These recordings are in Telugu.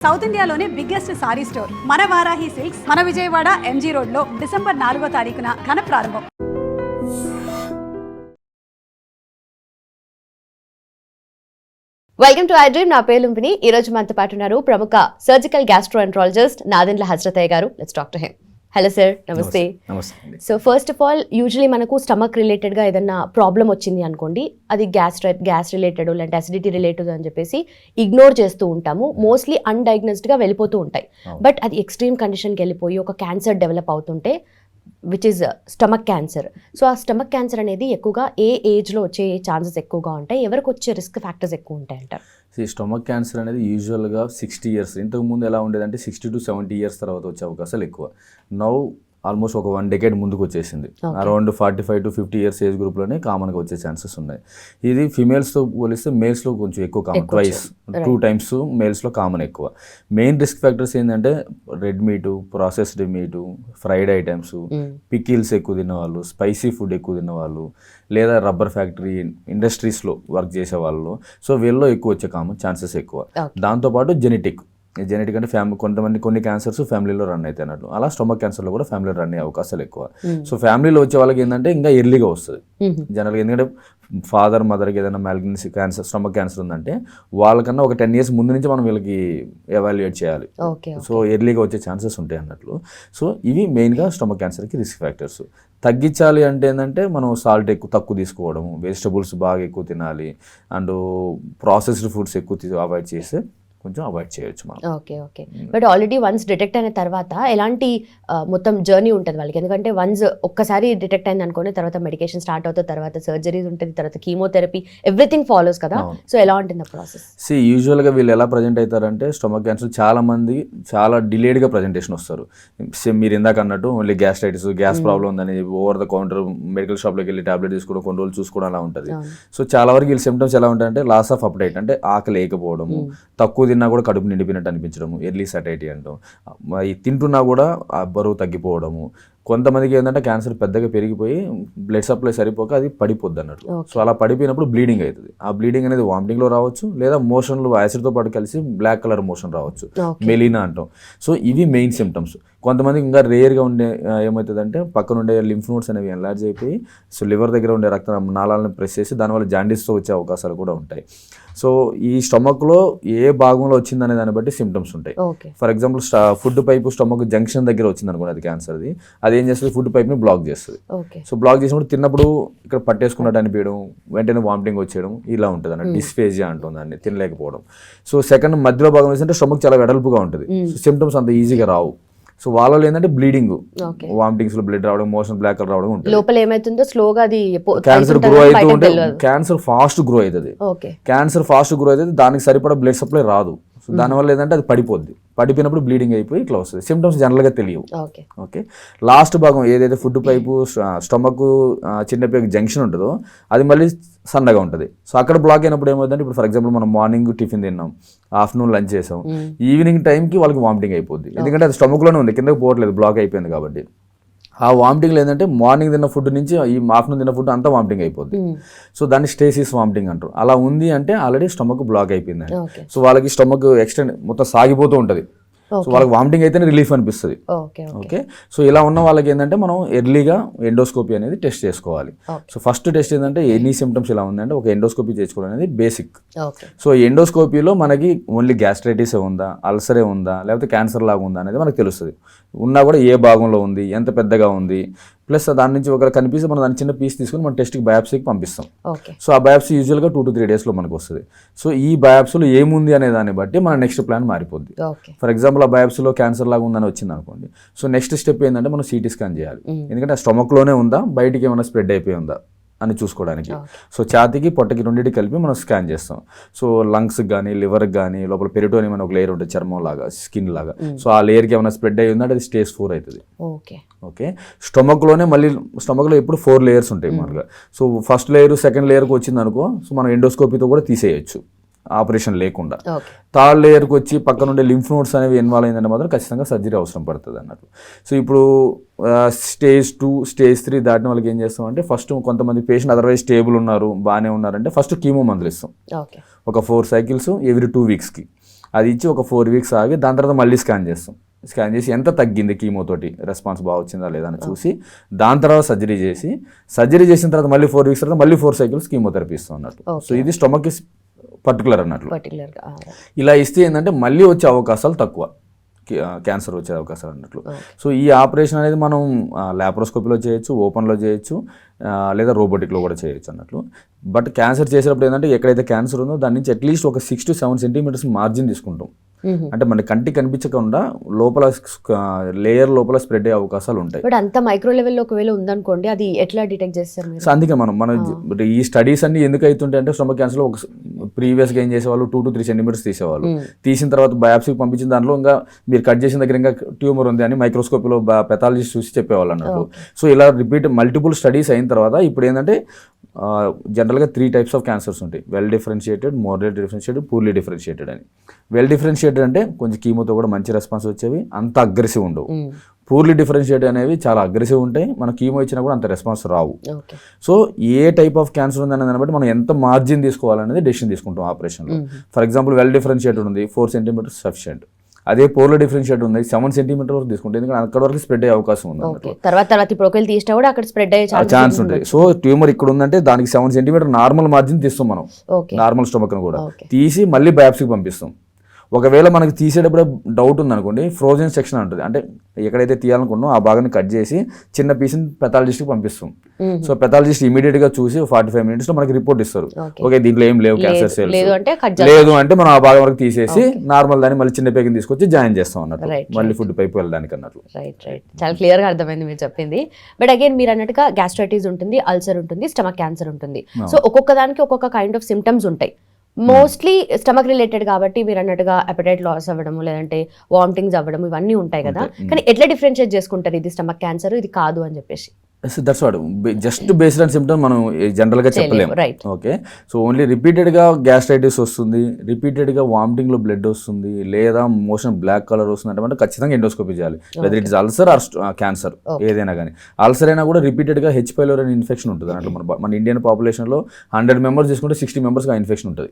సౌత్ ఇండియాలోనే బిగ్గెస్ట్ సారీ స్టోర్. మన వారాహి సిల్క్స్ మన విజయవాడ ఎంజీ రోడ్లో డిసెంబర్ నాలుగో తారీఖున ఘన ప్రారంభం. వెల్కమ్ టు ఐడ్రీమ్ నా పేరు లుంపిని ఈ రోజు మనతో పాటు ఉన్నారు ప్రముఖ సర్జికల్ గ్యాస్ట్రోఎంట్రాలజిస్ట్ నాదెండ్ల హజరతయ్య గారు. Let's doctor him hello sir నమస్తే. So first of all usually మనకు స్టమక్ రిలేటెడ్గా ఏదైనా ప్రాబ్లం వచ్చింది అనుకోండి అది గ్యాస్ గ్యాస్ రిలేటెడ్ లేదంటే అసిడిటీ రిలేటెడ్ అని చెప్పేసి ఇగ్నోర్ చేస్తూ ఉంటాము. మోస్ట్లీ అన్డయాగ్నోస్డ్గా వెళ్ళిపోతూ ఉంటాయి. బట్ అది ఎక్స్ట్రీమ్ కండిషన్కి వెళ్ళిపోయి ఒక క్యాన్సర్ డెవలప్ అవుతుంటే which is stomach cancer so ఆ స్టమక్ క్యాన్సర్ అనేది ఎక్కువగా ఏ ఏజ్లో వచ్చే ఛాన్సెస్ ఎక్కువగా ఉంటాయి? ఎవరికి వచ్చే రిస్క్ ఫ్యాక్టర్స్ ఎక్కువ ఉంటాయి అంటారు? ఈ స్టమక్ క్యాన్సర్ అనేది యూజువల్గా సిక్స్టీ ఇయర్స్ ఇంతకు ముందు ఎలా ఉండేదంటే సిక్స్టీ టు సెవెంటీ ఇయర్స్ తర్వాత వచ్చే అవకాశాలు ఎక్కువ. నౌ ఆల్మోస్ట్ ఒక వన్ డెకేడ్ ముందుకు వచ్చేసింది. Around forty five to fifty years age గ్రూప్లోనే కామన్గా వచ్చే ఛాన్సెస్ ఉన్నాయి ఇది ఫిమేల్స్తో పోలిస్తే మేల్స్లో కొంచెం ఎక్కువ కామన్ ట్వైస్. టూ టైమ్స్ మేల్స్లో కామన్ ఎక్కువ మెయిన్ రిస్క్ ఫ్యాక్టర్స్ ఏంటంటే red meat processed meat fried items pickles ఎక్కువ తిన్నవాళ్ళు స్పైసీ ఫుడ్ ఎక్కువ తిన్నవాళ్ళు లేదా రబ్బర్ ఫ్యాక్టరీ ఇండస్ట్రీస్లో వర్క్ చేసే వాళ్ళు సో వీళ్ళలో ఎక్కువ వచ్చే కామన్ ఛాన్సెస్ ఎక్కువ. దాంతోపాటు జెనెటిక్ జెనెటిక్ అంటే ఫ్యామిలీ కొంతమంది కొన్ని క్యాన్సర్స్ ఫ్యామిలీలో రన్ అవుతాయి అన్నట్లు. అలా స్టమక్ క్యాన్సర్లో కూడా ఫ్యామిలీలో రన్ అయ్యే అవకాశాలు ఎక్కువ. సో ఫ్యామిలీలో వచ్చే వాళ్ళకి ఏంటంటే ఇంకా ఎర్లీగా వస్తుంది. జనరల్గా ఎందుకంటే ఫాదర్ మదర్కి ఏదైనా మ్యాలిగ్నెన్సీ క్యాన్సర్ స్టమక్ క్యాన్సర్ ఉందంటే వాళ్ళకన్నా ఒక టెన్ ఇయర్స్ ముందు నుంచి మనం వీళ్ళకి ఎవాల్యుయేట్ చేయాలి. ఓకే సో ఎర్లీగా వచ్చే ఛాన్సెస్ ఉంటాయి అన్నట్లు. సో ఇవి మెయిన్గా స్టమక్ క్యాన్సర్కి రిస్క్ ఫ్యాక్టర్స్ తగ్గించాలి అంటే ఏంటంటే మనం సాల్ట్ ఎక్కువ తక్కువ తీసుకోవడం వెజిటబుల్స్ బాగా ఎక్కువ తినాలి అండ్ ప్రాసెస్డ్ ఫుడ్స్ ఎక్కువ అవాయిడ్ చేస్తే కొంచెం అవాయిడ్ చేయొచ్చు మనం. Okay okay. But already once detect అయిన తర్వాత ఎలాంటి మొత్తం జర్నీ ఉంటుంది వాళ్ళకి. ఎందుకంటే వన్స్ ఒక్కసారి డిటెక్ట్ అయింది అనుకోని తర్వాత మెడికేషన్ స్టార్ట్ అవుతుంది తర్వాత సర్జరీస్ ఉంటుంది తర్వాత కీమోథెరపీ ఎవ్రీథింగ్ ఫాలోస్ కదా. సో ఎలా ఉంటుంది ప్రాసెస్? సి యూజువల్గా వీళ్ళు ఎలా ప్రజెంట్ అవుతారంటే స్టమక్ క్యాన్సర్ చాలా మంది చాలా డిలేడ్గా ప్రజెంటేషన్ వస్తారు. సేమ్ మీరు ఇందాక అన్నట్టు ఓన్లీ గ్యాస్ట్రైటిస్ గ్యాస్ ప్రాబ్లం ఉందని ఓవర్ ద కౌంటర్ మెడికల్ షాప్లోకి వెళ్ళి టాబ్లెట్ తీసుకోవడం కొన్ని రోజులు చూసుకోవడం అలా ఉంటుంది. సో చాలా వరకు వీళ్ళ సిమ్టమ్స్ ఎలా ఉంటాయంటే లాస్ ఆఫ్ అప్డైట్ అంటే ఆకలి లేకపోవడము తక్కువ తిన్నా కూడా కడుపు నిండిపోయినట్టు అనిపించడము ఎర్లీ సటైటీ అంటాం. మరి తింటున్నా కూడా ఆ బరువు తగ్గిపోవడము. కొంతమందికి ఏంటంటే క్యాన్సర్ పెద్దగా పెరిగిపోయి బ్లడ్ సప్లై సరిపోక అది పడిపోద్ది అన్నట్టు. సో అలా పడిపోయినప్పుడు బ్లీడింగ్ అవుతుంది. ఆ బ్లీడింగ్ అనేది వామిటింగ్లో రావచ్చు లేదా మోషన్లో యాసిడ్తో పాటు కలిసి బ్లాక్ కలర్ మోషన్ రావచ్చు. మెలీనా అంటాం. సో ఇవి మెయిన్ సిమ్టమ్స్ కొంతమందికి ఇంకా రేర్గా ఉండే ఏమవుతుందంటే పక్కన ఉండే లింఫ్ నోట్స్ అనేవి ఎన్లార్జ్ అయిపోయి సో లివర్ దగ్గర ఉండే రక్త నాళాలను ప్రెస్ చేసి దానివల్ల జాండీస్తో వచ్చే అవకాశాలు కూడా ఉంటాయి. సో ఈ స్టమక్లో ఏ భాగంలో వచ్చిందనే దాన్ని బట్టి సిమ్టమ్స్ ఉంటాయి. For example food pipe stomach junction దగ్గర వచ్చింది అనుకోండి అది క్యాన్సర్ది అది ఏం చేస్తుంది? ఫుడ్ పైప్ని బ్లాక్ చేస్తుంది. సో బ్లాక్ చేసినప్పుడు తిన్నప్పుడు ఇక్కడ పట్టేసుకున్నట్టు అనిపించడం వెంటనే వామిటింగ్ వచ్చేయడం ఇలా ఉంటుంది అన్నట్టు. డిస్ఫేజియా అంటుంది దాన్ని తినలేకపోవడం. సో సెకండ్ మధ్యలో భాగం ఏంటంటే స్టమక్ చాలా వెడల్పుగా ఉంటుంది. సో సిమ్టమ్స్ అంత ఈజీగా రావు. సో వాళ్ళలో ఏంటంటే బ్లీడింగ్. వామిటింగ్స్లో బ్లడ్ రావడం మోషన్ బ్లాక్ కలర్ రావడం ఉంటుంది. లోపల ఏమైతుందో స్లోగా అది క్యాన్సర్ గ్రో అవుతూ ఉంటే క్యాన్సర్ ఫాస్ట్ గ్రో అవుతుంది. క్యాన్సర్ ఫాస్ట్ గ్రో అవుతుంది దానికి సరిపడా బ్లడ్ సప్లై రాదు. సో దానివల్ల ఏంటంటే అది పడిపోద్ది. పడిపోయినప్పుడు బ్లీడింగ్ అయిపోయి ఇట్లా వస్తుంది. సిమ్టమ్స్ జనరల్గా తెలియవు. ఓకే. లాస్ట్ భాగం ఏదైతే ఫుడ్ పైపు స్టమక్ చిన్న పేగు జంక్షన్ ఉంటుందో అది మళ్ళీ సన్నగా ఉంటుంది. సో అక్కడ బ్లాక్ అయినప్పుడు ఏమవుతుందంటే ఇప్పుడు ఫర్ ఎగ్జాంపుల్ మనం మార్నింగ్ టిఫిన్ తిన్నాం ఆఫ్టర్నూన్ లంచ్ చేసాం. ఈవినింగ్ టైంకి వాళ్ళకి వామిటింగ్ అయిపోద్ది. ఎందుకంటే అది స్టమక్లోనే ఉంది కిందకి పోవట్లేదు బ్లాక్ అయిపోయింది కాబట్టి. ఆ వామిటింగ్ ఏంటంటే మార్నింగ్ తిన్న ఫుడ్ నుంచి ఈ ఆఫ్టర్నూన్ తిన్న ఫుడ్ అంతా వామిటింగ్ అయిపోద్ది. సో దాన్ని స్టేసిస్ వామిటింగ్ అంటారు. అలా ఉంది అంటే ఆల్రెడీ స్టమక్ బ్లాక్ అయిపోయింది సో వాళ్ళకి స్టమక్ ఎక్స్టెండ్ మొత్తం సాగిపోతూ ఉంటుంది. సో వాళ్ళకి వామిటింగ్ అయితేనే రిలీఫ్ అనిపిస్తుంది. ఓకే సో ఇలా ఉన్న వాళ్ళకి ఏంటంటే మనం ఎర్లీగా ఎండోస్కోపీ అనేది టెస్ట్ చేసుకోవాలి. సో ఫస్ట్ టెస్ట్ ఏంటంటే ఎనీ సిమ్టమ్స్ ఇలా ఉందంటే ఒక ఎండోస్కోపీ చేసుకోవడం అనేది బేసిక్ సో ఎండోస్కోపీలో మనకి ఓన్లీ గ్యాస్ట్రైటిస్ ఉందా అల్సరే ఉందా లేకపోతే క్యాన్సర్ లాగా ఉందా అనేది మనకు తెలుస్తుంది. ఉన్నా కూడా ఏ భాగంలో ఉంది ఎంత పెద్దగా ఉంది ప్లస్ దాని నుంచి ఒకరు కనిపిస్తే మనం దాని చిన్న పీస్ తీసుకుని మనం టెస్ట్కి బయాప్సీకి పంపిస్తాం. సో ఆ బయాప్సీ యూజువల్గా టూ టు త్రీ డేస్లో మనకు వస్తుంది. సో ఈ బయాప్సీలో ఏముంది అనే దాన్ని బట్టి మన నెక్స్ట్ ప్లాన్ మారిపోద్ది. ఫర్ ఎగ్జాంపుల్ ఆ బయాప్సీలో క్యాన్సర్ లాగా ఉందని వచ్చింది అనుకోండి. సో నెక్స్ట్ స్టెప్ ఏంటంటే మనం సిటీ స్కాన్ చేయాలి. ఎందుకంటే ఆ స్టమక్లోనే ఉందా? బయటికి ఏమైనా స్ప్రెడ్ అయిపోయి ఉందా? అని చూసుకోవడానికి. సో ఛాతీకి పొట్టకి రెండింటికి కలిపి మనం స్కాన్ చేస్తాం. సో లంగ్స్కి కానీ లివర్కి కానీ లోపల పెరిటోనియం అని ఒక లేయర్ ఉంటుంది చర్మం లాగా స్కిన్ లాగా. సో ఆ లేయర్కి ఏమైనా స్ప్రెడ్ అయ్యి ఉందంటే అది స్టేజ్ ఫోర్ అవుతుంది ఓకే. ఓకే? స్టమక్లోనే మళ్ళీ స్టమక్లో ఎప్పుడు ఫోర్ లేయర్స్ ఉంటాయి మనకు సో ఫస్ట్ లేయర్ సెకండ్ లేయర్కి వచ్చింది అనుకో సో మనం ఎండోస్కోపీతో కూడా తీసేయచ్చు. ఆపరేషన్ లేకుండా. థర్డ్ లేయర్కి వచ్చి పక్కన ఉండే లింఫ్ నోట్స్ అనేవి ఇన్వాల్వ్ అయిందంటే మాత్రం ఖచ్చితంగా సర్జరీ అవసరం పడుతుంది అన్నట్టు. సో ఇప్పుడు స్టేజ్ టూ స్టేజ్ త్రీ దాటిన వాళ్ళకి ఏం చేస్తామంటే ఫస్ట్ కొంతమంది పేషెంట్ అదర్వైజ్ స్టేబుల్ ఉన్నారు బాగానే ఉన్నారంటే ఫస్ట్ కీమో మందులు ఇస్తాం. ఒక ఫోర్ సైకిల్స్ ఎవ్రీ టూ వీక్స్కి. అది ఇచ్చి ఒక ఫోర్ వీక్స్ ఆగి దాని తర్వాత మళ్ళీ స్కాన్ చేస్తాం. స్కాన్ చేసి ఎంత తగ్గింది కీమోతోటి రెస్పాన్స్ బాగా వచ్చిందా లేదా అని చూసి దాని తర్వాత సర్జరీ చేసి సర్జరీ చేసిన తర్వాత మళ్ళీ ఫోర్ వీక్స్ తర్వాత మళ్ళీ ఫోర్ సైకిల్స్ కీమోథెరపీ ఇస్తాం అన్నట్టు. సో ఇది స్టొమక్ పర్టికులర్ అన్నట్లు. పర్టికులర్గా ఇలా ఇస్తే ఏంటంటే మళ్ళీ వచ్చే అవకాశాలు తక్కువ. క్యాన్సర్ వచ్చే అవకాశాలు అన్నట్లు. సో ఈ ఆపరేషన్ అనేది మనం ల్యాప్రోస్కోపీలో చేయొచ్చు ఓపెన్లో చేయొచ్చు లేదా రోబోటిక్లో కూడా చేయొచ్చు అన్నట్లు. బట్ క్యాన్సర్ చేసేటప్పుడు ఏంటంటే ఎక్కడైతే క్యాన్సర్ ఉందో దాని నుంచి అట్లీస్ట్ ఒక six to seven centimetres margin తీసుకుంటాం. అంటే మన కంటికి కనిపించకుండా లోపల లేయర్ లోపల స్ప్రెడ్ అయ్యే అవకాశాలు ఉంటాయి. బట్ అంత మైక్రో లెవెల్లో ఒకవేళ ఉందనుకోండి అది ఎట్లా డిటెక్ట్ చేస్తారు సో అందుకే మనం మన ఈ స్టడీస్ అన్ని ఎందుకు అవుతుంటాయి అంటే స్టమక్ క్యాన్సర్ ఒక ప్రీవియస్గా ఏం చేసేవాళ్ళు? టూ టు త్రీ సెంటీమీటర్స్ తీసేవాళ్ళు. తీసిన తర్వాత బయాప్సీకి పంపించిన దాంట్లో ఇంకా మీరు కట్ చేసిన దగ్గర ఇంకా ట్యూమర్ ఉంది అని మైక్రోస్కోప్లో పెథాలజిస్ట్ చూసి చెప్పేవాళ్ళు అన్నట్టు. సో ఇలా రిపీట్ మల్టిపుల్ స్టడీస్ అయిన తర్వాత ఇప్పుడు ఏంటంటే జనరల్గా త్రీ టైప్స్ ఆఫ్ క్యాన్సర్స్ ఉంటాయి. Well differentiated moderate differentiated poorly differentiated అని. వెల్ డిఫరెన్షియేటెడ్ అంటే కొంచెం కీమోతో కూడా మంచి రెస్పాన్స్ వచ్చేవి అంత అగ్రెసివ్ ఉండవు. పూర్లీ డిఫరెన్షియేట్ అనేవి చాలా అగ్రెసివ్ ఉంటాయి. మన కీమో ఇచ్చినా కూడా అంత response Rao. So A type of cancer ఉంది దాన్ని బట్టి మనం ఎంత మార్జిన్ తీసుకోవాలనేది డెసిషన్ తీసుకుంటాం ఆపరేషన్లో ఫర్ ఎగ్జాంపుల్ వెల్ డిఫరెన్షియేటెడ్ ఉంది ఫోర్ సెంటీమీటర్స్ సఫిషియంట్ అదే పోర్లో డిఫరెన్షియేట్ ఉంది. సెవెన్ సెంటీమీటర్ వరకు తీసుకుంటే ఎందుకంటే అక్కడ వరకు స్ప్రెడ్ అయ్యే అవకాశం ఉంది తర్వాత తర్వాత ఇప్పుడు ఒకవేళ తీసినా కూడా అక్కడ స్ప్రెడ్ అయ్యే ఛాన్స్ ఉంటుంది. సో ట్యూమర్ ఇక్కడ ఉందంటే దానికి సెవెన్ సెంటీమీటర్ నార్మల్ మార్జిన్ తీస్తాం మనం. నార్మల్ స్టొమక్ కూడా. తీసి మళ్ళీ బయాప్సీకి పంపిస్తాం. ఒకవేళ మనకి తీసేటప్పుడు డౌట్ ఉందనుకోండి ఫ్రోజన్ సెక్షన్ ఉంటుంది అంటే ఎక్కడైతే తీయాలనుకున్నామో ఆ భాగాన్ని కట్ చేసి చిన్న పీస్ని పెథాలజిస్ట్కి పంపిస్తాం. సో పెథాలజిస్ట్ ఇమీడియట్గా చూసి ఫార్టీ ఫైవ్ మినిట్స్లో మనకి రిపోర్ట్ ఇస్తారు. ఓకే దీంట్లో ఏం లేవు క్యాన్సర్ సెల్స్ లేదు అంటే కట్ లేదు అంటే మనం ఆ భాగం వరకు తీసేసి నార్మల్ దాన్ని మళ్ళీ చిన్న పేకిని తీసుకొచ్చి జాయిన్ చేస్తాం అన్నట్టు. మళ్ళీ ఫుడ్ పైపు వెళ్ళడానికి అన్నట్లు రైట్ రైట్ చాలా క్లియర్గా అర్థమైంది మీరు చెప్పింది. బట్ అగైన్ మీరు అన్నట్టుగా గ్యాస్ట్రైటిస్ ఉంటుంది అల్సర్ ఉంటుంది స్టమక్ క్యాన్సర్ ఉంటుంది. సో ఒక్కొక్క దానికి ఒక్కొక్క కైండ్ ఆఫ్ సిమ్టమ్స్ ఉంటాయి. మోస్ట్లీ స్టమక్ రిలేటెడ్ కాబట్టి మీరు అన్నట్టుగా అపెటైట్ లాస్ అవ్వడం లేదంటే వామిటింగ్స్ అవ్వడం ఇవన్నీ ఉంటాయి కదా. కానీ ఎట్లా డిఫరెన్షియేట్ చేసుకుంటారు? ఇది స్టమక్ క్యాన్సర్ ఇది కాదు అని చెప్పేసి. దట్స్ వాడు జస్ట్ బేస్డ్ ఆన్ సిమ్టమ్ మనం జనరల్గా చెప్పలేము. రైట్ ఓకే సో ఓన్లీ రిపీటెడ్గా గ్యాస్ట్రైటిస్ వస్తుంది రిపీటెడ్గా వామిటింగ్లో బ్లడ్ వస్తుంది లేదా మోషన్ బ్లాక్ కలర్ వస్తుంది అంటే ఖచ్చితంగా ఎండోస్కోపీ చేయాలి. లేదా ఇట్స్ అల్సర్ ఆర్ క్యాన్సర్ ఏదైనా కానీ. అల్సర్ అయినా కూడా రిపీటెడ్గా హెచ్ పైలోర్ అనే ఇన్ఫెక్షన్ ఉంటుంది. అంటే మన మన ఇండియన్ పాపులేషన్లో హండ్రెడ్ మెంబర్స్ తీసుకుంటే సిక్స్టీ మెంబర్స్ ఆ ఇన్ఫెక్షన్ ఉంటుంది.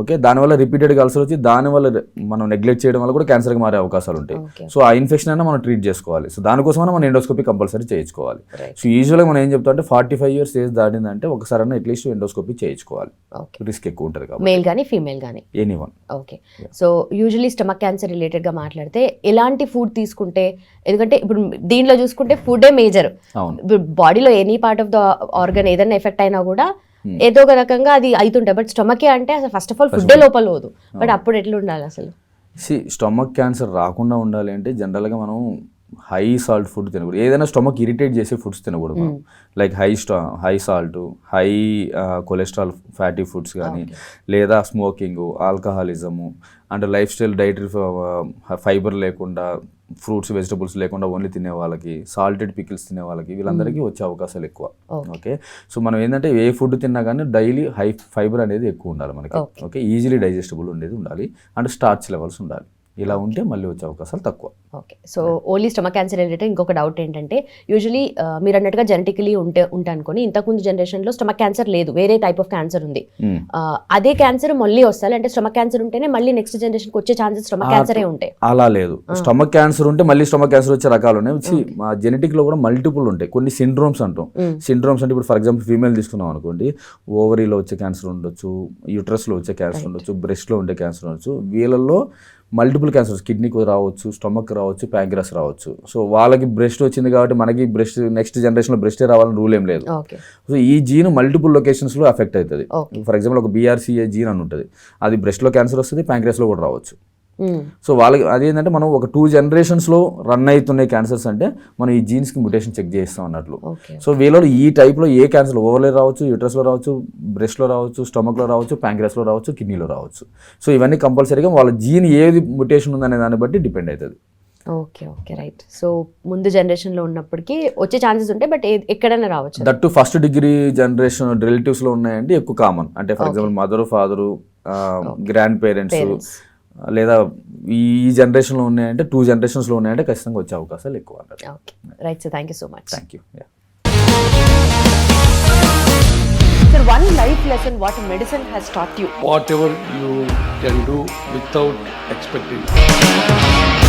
ఓకే? దానివల్ల రిపీటెడ్గా అల్సర్ వచ్చి దానివల్ల మనం నెగ్లెక్ట్ చేయడం వల్ల కూడా క్యాన్సర్కి మారే అవకాశాలు ఉంటాయి. సో ఆ ఇన్ఫెక్షన్ అయినా మనం ట్రీట్ చేసుకోవాలి. సో దానికోసమైనా మనం ఎండోస్కోపీ కంపల్సరీ చేయించుకోవాలి. సో యూజువల్గా మనం ఏం చెప్తాం అంటే ఫార్టీ ఫైవ్ ఇయర్స్ ఏజ్ దాటిందంటే ఒకసారి అట్లీస్ట్ ఎండోస్కోపీ చేయించుకోవాలి. ఓకే. రిస్క్ ఎక్కువ ఉంటుంది కాబట్టి. మేల్ కానీ ఫీమేల్ కానీ any one okay so usually stomach cancer రిలేటెడ్గా మాట్లాడితే ఎలాంటి ఫుడ్ తీసుకుంటే ఎందుకంటే ఇప్పుడు దీంట్లో చూసుకుంటే ఫుడే మేజర్. బాడీలో any part of the organ ఏదైనా ఎఫెక్ట్ అయినా కూడా ఏదో ఒక రకంగా అది అవుతుంటాయి బట్ స్టమకే అంటే అసలు ఫస్ట్ ఆఫ్ ఆల్ ఫుడ్డే లోపల పోదు. బట్ అప్పుడు ఎట్లా ఉండాలి అసలు? సి స్టమక్ క్యాన్సర్ రాకుండా ఉండాలి అంటే జనరల్గా మనం హై సాల్ట్ ఫుడ్ తినకూడదు. ఏదైనా స్టమక్ ఇరిటేట్ చేసే ఫుడ్స్ తినకూడదు మనం. లైక్ హై స్టా high salt high cholesterol fatty foods కానీ లేదా smoking alcoholism and lifestyle dietary fibre లేకుండా ఫ్రూట్స్ వెజిటబుల్స్ లేకుండా ఓన్లీ తినే వాళ్ళకి సాల్టెడ్ పికిల్స్ తినే వాళ్ళకి వీళ్ళందరికీ వచ్చే అవకాశాలు ఎక్కువ. ఓకే. సో మనం ఏంటంటే ఏ ఫుడ్ తిన్నా కానీ డైలీ హై ఫైబర్ అనేది ఎక్కువ ఉండాలి మనకి. ఓకే? ఈజీలీ డైజెస్టబుల్ ఉండేది ఉండాలి. అండ్ స్టార్చ్ లెవెల్స్ ఉండాలి. ఇలా ఉంటే మళ్ళీ వచ్చే అవకాశాలు తక్కువ. Okay so only stomach cancer related ఇంకొక డౌట్ ఏంటంటే యూజువలీ మీరు అన్నట్టుగా జెనెటికలీ ఉంటే ఉంటే అనుకోని ఇంతకుముందు జనరేషన్లో స్టమక్ క్యాన్సర్ లేదు. వేరే టైప్ ఆఫ్ క్యాన్సర్ ఉంది. మ్మ్. ఆ, అదే క్యాన్సర్ మళ్ళీ వస్తారు అంటే స్టమక్ క్యాన్సర్ ఉంటేనే మళ్ళీ నెక్స్ట్ జనరేషన్కి వచ్చే ఛాన్సెస్ స్టమక్ క్యాన్సరే ఉంటాయి. అలా లేదు. స్టమక్ క్యాన్సర్ ఉంటే మళ్ళీ స్టమక్ క్యాన్సర్ వచ్చే రకాలు ఉన్నాయి. మా జెనెటిక్లో కూడా మల్టిపుల్ ఉంటాయి. కొన్ని సిండ్రోమ్స్ అంటాం. సిండ్రోమ్స్ అంటే ఇప్పుడు ఫర్ ఎగ్జాంపుల్ ఫీమేల్ తీసుకున్నాం అనుకోండి ఓవరీలో వచ్చే క్యాన్సర్ ఉండొచ్చు యూట్రస్లో వచ్చే క్యాన్సర్ ఉండొచ్చు బ్రెస్ట్లో ఉండే క్యాన్సర్ ఉండొచ్చు. వీళ్ళల్లో మల్టిపుల్ క్యాన్సర్స్ కిడ్నీకి రావచ్చు స్టమక్ రావచ్చు ప్యాంక్రస్ రావచ్చు. సో వాళ్ళకి బ్రెస్ట్ వచ్చింది కాబట్టి మనకి బ్రెస్ట్ నెక్స్ట్ జనరేషన్లో బ్రెస్టే రావాలని రూల్ ఏం లేదు. సో ఈ జీన్ మల్టిపుల్ లొకేషన్స్లో ఎఫెక్ట్ అవుతుంది. ఫర్ ఎగ్జాంపుల్ ఒక బీఆర్సీఏ జీన్ అని ఉంటుంది. అది బ్రెస్ట్లో క్యాన్సర్ వస్తుంది ప్యాంక్రస్లో కూడా రావచ్చు. సో వాళ్ళకి అదేంటంటే మనం ఒక టూ జనరేషన్స్లో రన్ అవుతున్నాయి క్యాన్సర్స్ అంటే మనం ఈ జీన్స్కి మ్యుటేషన్ చెక్ చేస్తాం అన్నట్లు. సో వీళ్ళలో ఈ టైప్లో ఏ క్యాన్సర్ ఓవర్లో రావచ్చు యూట్రస్లో రావచ్చు బ్రెస్ట్లో రావచ్చు స్టమక్లో రావచ్చు ప్యాంక్రస్లో రావచ్చు కిడ్నీలో రావచ్చు. సో ఇవన్నీ కంపల్సరీగా వాళ్ళ జీన్ ఏది మ్యుటేషన్ ఉందనే దాన్ని బట్టి డిపెండ్ అవుతుంది. ఓకే ఓకే రైట్ సో ముందు జనరేషన్లో ఉన్నప్పటికీ వచ్చే ఛాన్సెస్ ఉంటాయి బట్ ఎక్కడైనా రావచ్చు. That to first degree generation రిలేటివ్స్లో ఉన్నాయంటే ఎక్కువ కామన్ అంటే for example mother father grand parents. లేదా ఈ జనరేషన్లో ఉన్నాయంటే టూ జనరేషన్స్లో ఉన్నాయంటే ఖచ్చితంగా వచ్చే అవకాశాలు ఎక్కువ right sir thank you so much thank you sir one life lesson what medicine has taught whatever you can do without expecting